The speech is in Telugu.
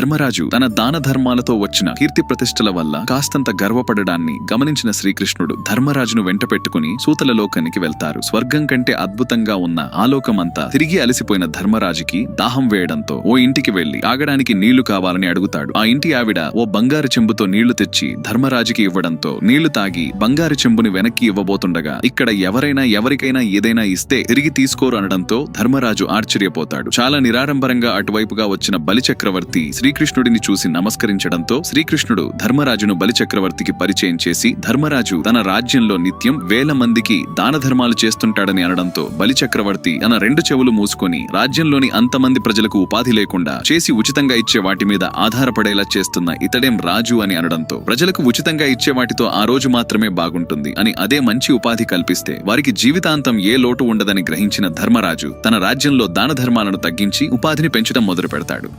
ధర్మరాజు తన దాన ధర్మాలతో వచ్చిన కీర్తి ప్రతిష్టల వల్ల కాస్తంత గర్వపడడాన్ని గమనించిన శ్రీకృష్ణుడు ధర్మరాజును వెంట పెట్టుకుని సూతల లోకానికి వెళ్తారు. స్వర్గం కంటే అద్భుతంగా ఉన్న ఆలోకమంతా తిరిగి అలసిపోయిన ధర్మరాజుకి దాహం వేయడంతో ఓ ఇంటికి వెళ్ళి తాగడానికి నీళ్ళు కావాలని అడుగుతాడు. ఆ ఇంటి ఆవిడ ఓ బంగారు చెంబుతో నీళ్ళు తెచ్చి ధర్మరాజుకి ఇవ్వడంతో నీళ్ళు తాగి బంగారు చెంబుని వెనక్కి ఇవ్వబోతుండగా ఇక్కడ ఎవరైనా ఎవరికైనా ఏదైనా ఇస్తే తిరిగి తీసుకోరు అనడంతో ధర్మరాజు ఆశ్చర్యపోతాడు. చాలా నిరాడంబరంగా అటువైపుగా వచ్చిన బలిచక్రవర్తి శ్రీకృష్ణుడిని చూసి నమస్కరించడంతో శ్రీకృష్ణుడు ధర్మరాజును బలిచక్రవర్తికి పరిచయం చేసి ధర్మరాజు తన రాజ్యంలో నిత్యం వేల మందికి దాన ధర్మాలు చేస్తుంటాడని అనడంతో బలిచక్రవర్తి తన రెండు చెవులు మూసుకొని రాజ్యంలోని అంతమంది ప్రజలకు ఉపాధి లేకుండా చేసి ఉచితంగా ఇచ్చే వాటి మీద ఆధారపడేలా చేస్తున్న ఇతడేం రాజు అని అనడంతో ప్రజలకు ఉచితంగా ఇచ్చే వాటితో ఆ రోజు మాత్రమే బాగుంటుంది అని అదే మంచి ఉపాధి కల్పిస్తే వారికి జీవితాంతం ఏ లోటు ఉండదని గ్రహించిన ధర్మరాజు తన రాజ్యంలో దాన ధర్మాలను తగ్గించి ఉపాధిని పెంచడం మొదలు పెడతాడు